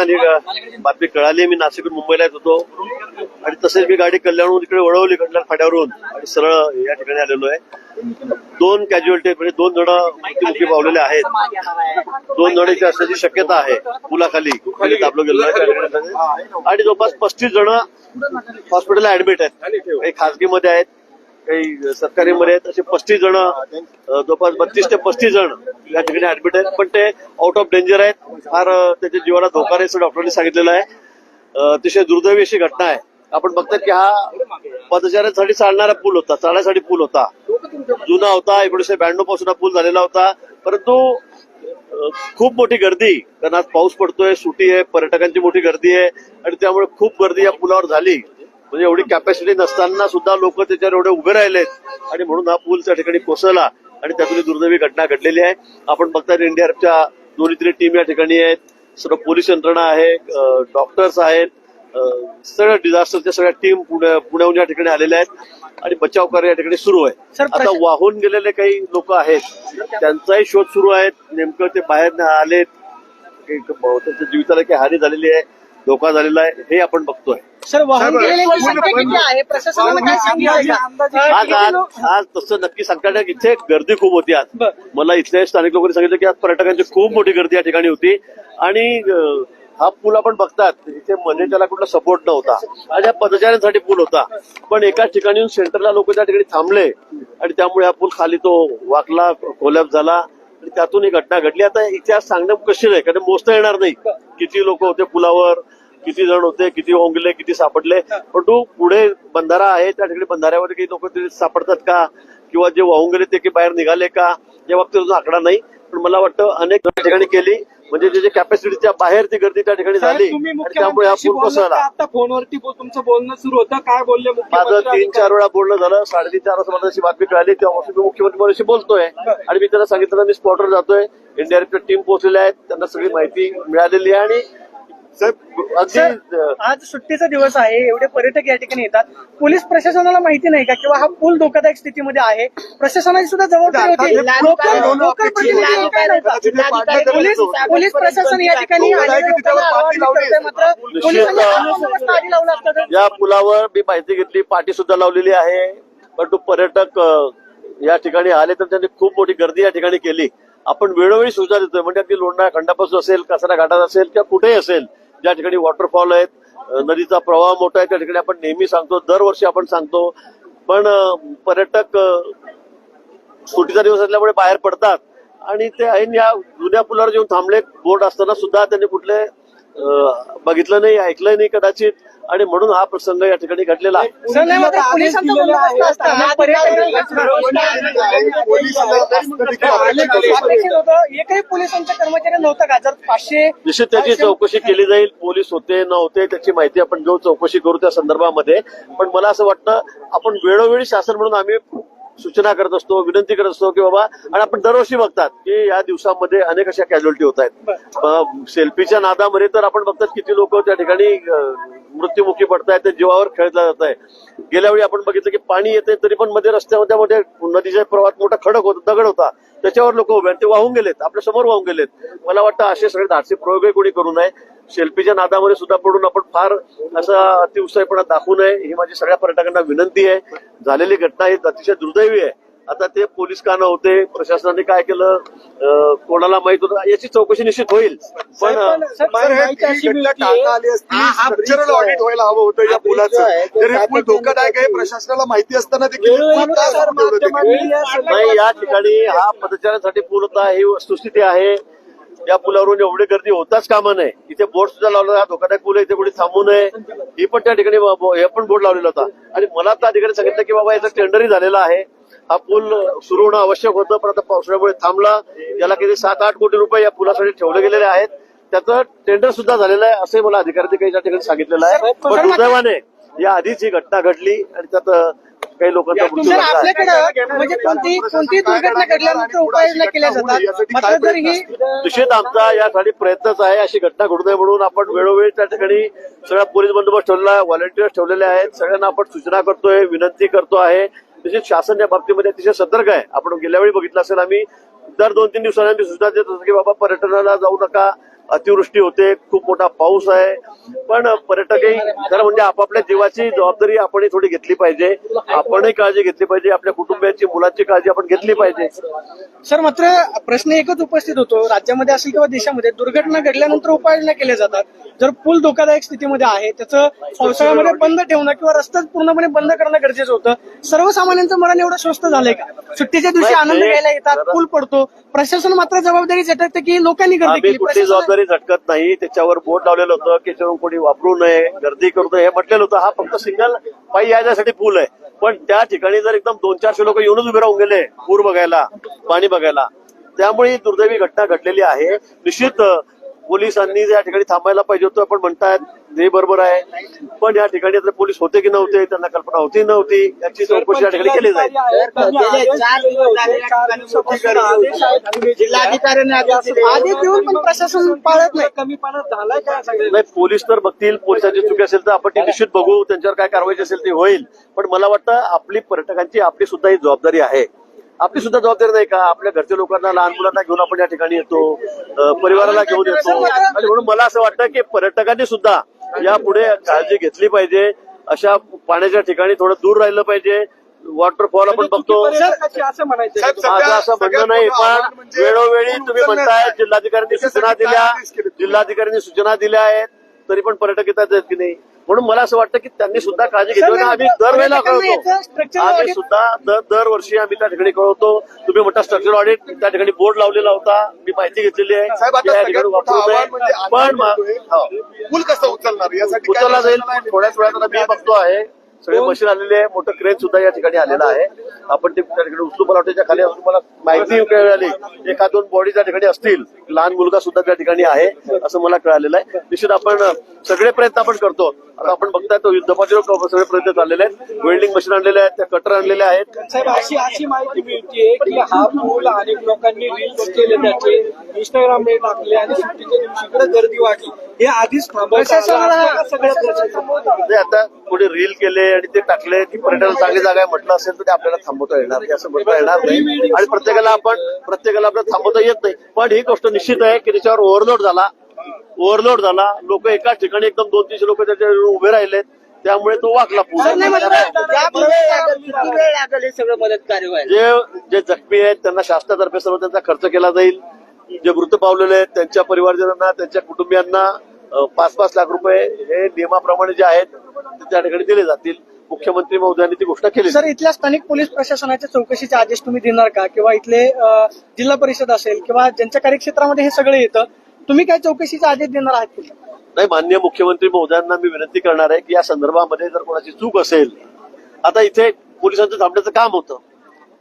आणि बातमी कळाली मी नाशिकहून मुंबईला येत होतो. आणि तसेच मी गाडी कल्याणहून इकडे वळवली कल्याण फाट्यावरून. आणि सरळ या ठिकाणी आलेलो आहे. दोन कॅज्युअलिटी म्हणजे दोन जण मृत्यूमुखी पावलेले आहेत. दोन जणांची असण्याची शक्यता आहे. पुलाखाली खाली दाबलं गेलेलं आहे. आणि जवळपास पस्तीस जण हॉस्पिटलला ऍडमिट आहेत. खासगीमध्ये आहेत. काही सरकारी मध्ये आहेत असे पस्तीस जण जवळपास बत्तीस ते पस्तीस जण या ठिकाणी ऍडमिट आहेत. पण ते आउट ऑफ डेंजर आहेत. फार त्याच्या जीवाला धोका नाही असं डॉक्टरांनी सांगितलेलं आहे. अतिशय दुर्दैवी अशी घटना आहे. आपण बघतात की हा पदचाऱ्यांसाठी चालणारा पूल होता चालण्यासाठी पूल होता. जुना होता एकोणीशे ब्याण्णवपासून हा पूल झालेला होता. परंतु खूप मोठी गर्दी कारण आज पाऊस पडतोय सुटी आहे पर्यटकांची मोठी गर्दी आहे आणि त्यामुळे खूप गर्दी या पुलावर झाली. म्हणजे एवढी कॅपॅसिटी नसताना सुद्धा लोक त्याच्यावर एवढे उभे राहिलेत. आणि म्हणून हा पूल त्या ठिकाणी कोसळला. आणि त्यातून दुर्दैवी घटना घडलेली आहे. आपण बघता एनडीआरएफच्या दोन्ही तरी टीम या ठिकाणी आहेत. सर्व पोलीस यंत्रणा आहे डॉक्टर्स आहेत. सगळ्या डिझास्टरच्या सगळ्या टीम पुण्याहून या ठिकाणी आलेल्या आहेत. आणि बचाव कार्य या ठिकाणी सुरू आहे. आता वाहून गेलेले काही लोक आहेत. त्यांचाही शोध सुरू आहे नेमकं ते बाहेर आलेत. त्यांच्या जीविताला काही हानी झालेली आहे. धोका झालेला आहे हे आपण बघतोय. सर वाहून गेलेल्यांची संख्या किती आहे? प्रशासनानं काय सांगितलं? का? आज आज आज तसं नक्की सांगता येणार नाही. इथे गर्दी खूप होती आज. मला इथल्या स्थानिक लोकांनी सांगितलं की आज पर्यटकांची खूप मोठी गर्दी या ठिकाणी होती. आणि अं, हा पूल आपण बघतात. इथे मध्ये त्याला कुठला सपोर्ट नव्हता. आणि हा पदचाऱ्यांसाठी पूल होता. पण एकाच ठिकाणी सेंटरला लोक त्या ठिकाणी थांबले. आणि त्यामुळे हा पूल खाली तो वाकला कोलॅप झाला. आणि त्यातून ही घटना घडली. आता इतिहास सांगणं कशी नाही कारण मोजता येणार नाही. किती लोक होते पुलावर किती जण होते किती ओंगले किती सापडले? परंतु पुढे बंधारा आहे त्या ठिकाणी बंधाऱ्यावर काही लोक सापडतात का? किंवा जे वाहून गेले ते काही बाहेर निघाले का? या बाबतीत अजून आकडा नाही. पण मला वाटतं अनेक ठिकाणी केली. म्हणजे जे कॅपॅसिटीच्या बाहेर ती गर्दी त्या ठिकाणी झाली त्यामुळे हा पूल बोललात कोसळला? आता फोनवरती बोल- तुमचं बोलणं सुरू होतं काय बोलले माझं मुख्यमंत्री तीन चार वेळा बोलणं झालं साडेतीन चार वाजता मला बातमी कळाली तेव्हा मी मुख्यमंत्र्यांशी बोलतोय. आणि मी त्यांना सांगितलं मी स्पॉटवर जातोय. एनडीआरएफच्या टीम पोहोचलेल्या आहेत त्यांना सगळी माहिती मिळालेली आहे आणि आज सुट्टीचा दिवस आहे एवढे पर्यटक या ठिकाणी येतात. पोलीस प्रशासनाला माहिती नाही का किंवा हा पूल धोकादायक स्थितीमध्ये आहे? प्रशासनाची सुद्धा जबाबदारी होती पोलीस पोलीस प्रशासन या ठिकाणी मात्र. पोलिसांनी लावला या पुलावर मी माहिती घेतली पाठी सुद्धा लावलेली आहे. परंतु पर्यटक या ठिकाणी आले तर त्यांनी खूप मोठी गर्दी या ठिकाणी केली. आपण वेळोवेळी सुविधा देतोय. म्हणजे अगदी लोंढा खंडापासून असेल कचरा घाटात असेल किंवा कुठेही असेल ज्या ठिकाणी वॉटरफॉल आहेत नदीचा प्रवाह मोठा आहे त्या ठिकाणी आपण नेहमी सांगतो. दरवर्षी आपण सांगतो. पण पर्यटक सुटीचा दिवस असल्यामुळे बाहेर पडतात. आणि ते ऐन या जुन्या पुलावर येऊन थांबले बोर्ड असताना सुद्धा त्यांनी कुठले बघितलं नाही ऐकलं नाही कदाचित. आणि म्हणून हा प्रसंग या ठिकाणी घडलेला नव्हता निश्चित त्याची चौकशी केली जाईल. पोलीस होते न होते त्याची माहिती आपण घेऊ चौकशी करू त्या संदर्भामध्ये. पण मला असं वाटतं आपण वेळोवेळी शासन म्हणून आम्ही सूचना करत असतो विनंती करत असतो की बाबा आणि आपण दरवर्षी बघतात की या दिवसामध्ये अनेक अशा कॅज्युअलिटी होत आहेत. सेल्फीच्या नादामध्ये तर आपण बघतात किती लोक त्या ठिकाणी मृत्युमुखी पडतायत ते जीवावर खेळला जात आहे गेल्या वेळी आपण बघितलं की पाणी येते तरी पण मध्ये रस्त्यामध्ये मध्ये नदीच्या प्रवाहात मोठा खडक होता दगड होता. त्याच्यावर लोक उभे आहेत ते वाहून गेलेत आपल्यासमोर वाहून गेलेत. मला वाटतं असे सगळे धाडसी प्रयोगही कोणी करू नये. सेल्फीच्या नादामध्ये सुद्धा पडून आपण फार असा अतिउत्साहीपणा दाखवू नये. ही माझी सगळ्या पर्यटकांना विनंती आहे. झालेली घटना ही अतिशय दुर्दैवी आहे. आता ते पोलीस का नव्हते प्रशासनाने काय केलं कोणाला माहीत होतं याची चौकशी निश्चित होईल. पण हे हा- हा ऑडिट व्हायला हवं होतं या पुलाचं धोकादायक आहे प्रशासनाला माहिती असताना देखील? नाही या ठिकाणी हा पदचाऱ्यांसाठी पूल होता ही वस्तुस्थिती आहे. या पुलावरून एवढी गर्दी होताच कामा नये. इथे बोर्ड सुद्धा लावला हा धोकादायक पूल आहे इथे कोणी थांबू नये. ही पण त्या ठिकाणी हे पण बोर्ड लावलेला होता. आणि मला त्या ठिकाणी सांगितलं की बाबा याचा टेंडरही झालेला आहे. हा पूल सुरू होणं आवश्यक होतं पण आता पावसाळ्यामुळे थांबला. याला किती सात आठ कोटी रुपये या पुलासाठी ठेवले गेलेले आहेत. त्याचं टेंडर सुद्धा झालेलं आहे असंही मला अधिकाऱ्यांनी काही त्या ठिकाणी सांगितलेलं आहे. पण दुर्दैवाने या आधीच ही घटना घडली आणि त्यात काही लोकांचा मृत्यू सर झाला. आहे. आपल्याकडे म्हणजे कोणती कोणती दुर्घटना घडल्यानंतर उपाययोजना केल्या जातात. मात्र जर ही निश्चित आमचा यासाठी प्रयत्नच आहे. अशी घटना घडू नये म्हणून आपण वेळोवेळी त्या ठिकाणी सगळा पोलीस बंदोबस्त ठेवलेला आहे व्हॉलेंटियर्स ठेवलेले आहेत. सगळ्यांना आपण सूचना करतोय विनंती करतो आहे. निश्चित शासन या बाबतीमध्ये अतिशय सतर्क आहे. आपण गेल्या वेळी बघितलं असेल आम्ही. दर दोन तीन दिवसांनी आम्ही सूचना देत असतो की बाबा पर्यटनाला जाऊ नका. अतिवृष्टी होते खूप मोठा पाऊस आहे. पण पर्यटकही खरं म्हणजे आपापल्या जीवाची जबाबदारी आपणही थोडी घेतली पाहिजे. आपणही काळजी घेतली पाहिजे. आपल्या कुटुंबियांची मुलांची काळजी आपण घेतली पाहिजे. सर मात्र प्रश्न एकच उपस्थित होतो. राज्यामध्ये असेल किंवा देशामध्ये दुर्घटना घडल्यानंतर उपाययोजना केल्या जातात. जर पूल धोकादायक स्थितीमध्ये आहे त्याचं पावसाळ्यामध्ये बंद ठेवणं किंवा रस्ताच पूर्णपणे बंद करणं गरजेचं होतं. सर्वसामान्यांचं मरण एवढं स्वस्त झालंय का? सुट्टीच्या दिवशी आनंद घ्यायला येतात पूल पडतो. प्रशासन मात्र जबाबदारी झटकते की लोकांनी गर्दी केली? कुठली झटकत नाही त्याच्यावर बोर्ड लावलेलं होतं की त्याच्यावर कोणी वापरू नये गर्दी करू नये हे म्हटलेलं होतं. हा फक्त सिंगल पायी यायसाठी पूल आहे. पण त्या ठिकाणी जर एकदम दोन चारशे लोक येऊनच उभे राहून गेले पूर बघायला पाणी बघायला त्यामुळे ही दुर्दैवी घटना घडलेली आहे. निश्चित पोलिसांनी या ठिकाणी थांबायला पाहिजे होतं पण म्हणतायत हे बरोबर आहे. पण या ठिकाणी आता पोलीस होते की नव्हते त्यांना कल्पना होती नव्हती याची चौकशी या ठिकाणी केली जाईल. जिल्हाधिकाऱ्यांनी आदेश दिले. आधी देऊन पण प्रशासन पाळत नाही. कमी पाण्यात झालाय काय सगळे नाही पोलीस तर बघतील पोलिसांची चुकी असेल तर आपण ती निश्चित बघू त्यांच्यावर काय कारवाई असेल ती होईल. पण मला वाटतं आपली पर्यटकांची आपली सुद्धा ही जबाबदारी आहे. आपली सुद्धा जबाबदारी नाही का? आपल्या घरच्या लोकांना लहान मुलांना घेऊन आपण या ठिकाणी येतो परिवाराला घेऊन येतो. आणि म्हणून मला असं वाटतं की पर्यटकांनी सुद्धा यापुढे काळजी घेतली पाहिजे. अशा पाण्याच्या ठिकाणी थोडं दूर राहिलं पाहिजे. वॉटरफॉल आपण बघतो. असं म्हणायचं साहेब, माझं असं म्हणणं नाही पण म्हणजे वेळोवेळी तुम्ही म्हणताय. जिल्हाधिकाऱ्यांनी सूचना दिल्या? जिल्हाधिकाऱ्यांनी सूचना दिल्या आहेत. तरी पण पर्यटक येतात की नाही? म्हणून मला असं वाटतं की त्यांनी सुद्धा काळजी घेतली. आणि आम्ही दरवेळेला कळवतो. आम्ही सुद्धा दर दरवर्षी आम्ही त्या ठिकाणी कळवतो. तुम्ही म्हणता स्ट्रक्चर ऑडिट त्या ठिकाणी बोर्ड लावलेला होता. मी माहिती घेतलेली आहे. म्हणजे पण. हो. पूल कसं उचलणार? यासाठी उचलला जाईल. थोड्याच वेळात आता मी बघतो आहे. सगळे मशीन आलेले आहे मोठं क्रेन सुद्धा या ठिकाणी आलेलं आहे. आपण ते त्या ठिकाणी उचलू मला वाटतं खाली अजून मला माहिती मिळाली एका दोन बॉडी त्या ठिकाणी असतील. लहान मुलगा सुद्धा त्या ठिकाणी आहे असं मला कळालेलं आहे. निश्चित आपण सगळे प्रयत्न आपण करतो. आता आपण बघताय तो युद्धपातळीवर सगळे प्रयत्न चाललेले आहेत. वेल्डिंग मशीन आणलेले आहेत त्या कटर आणलेले आहेत. साहेब अशी अशी माहिती मिळते की हा पूल अनेक लोकांनी रील्स केले त्याचे इंस्टाग्रामला टाकले आणि सुट्टीच्या दिवशी इकडे गर्दी वाढली. हे आधीच. प्रशासनाला- आता कोणी रील केले आणि ते टाकले की पर्यटन चांगली जागा आहे म्हटलं असेल तर ते आपल्याला थांबवता येणार नाही असं म्हणता येणार नाही. आणि प्रत्येकाला आपण प्रत्येकाला आपल्याला थांबवता येत नाही. पण ही गोष्ट निश्चित आहे की त्याच्यावर ओव्हरलोड झाला. ओव्हरलोड झाला. लोक एकाच ठिकाणी एकदम दोन तीनशे लोक त्याच्यावर उभे राहिलेत. त्यामुळे तो वाकला हे व्हायला जे जे जखमी आहेत त्यांना शासनातर्फे सर्व त्यांचा खर्च केला जाईल. जे मृत पावलेले आहेत त्यांच्या परिवारजनांना त्यांच्या कुटुंबियांना पाच पाच लाख रुपये हे नियमाप्रमाणे जे आहेत ते त्या ठिकाणी दिले जातील. मुख्यमंत्री महोदयांनी ती घोषणा केली सर इथल्या स्थानिक पोलीस प्रशासनाच्या चौकशीचे आदेश तुम्ही देणार का? किंवा इथले जिल्हा परिषद असेल किंवा ज्यांच्या कार्यक्षेत्रामध्ये हे सगळं येतं तुम्ही काय चौकशीचा आदेश देणार आहात नाही मान्य मुख्यमंत्री महोदयांना मी विनंती करणार आहे की या संदर्भामध्ये जर कोणाची चूक असेल आता इथे पोलिसांचं थांबण्याचं काम होतं.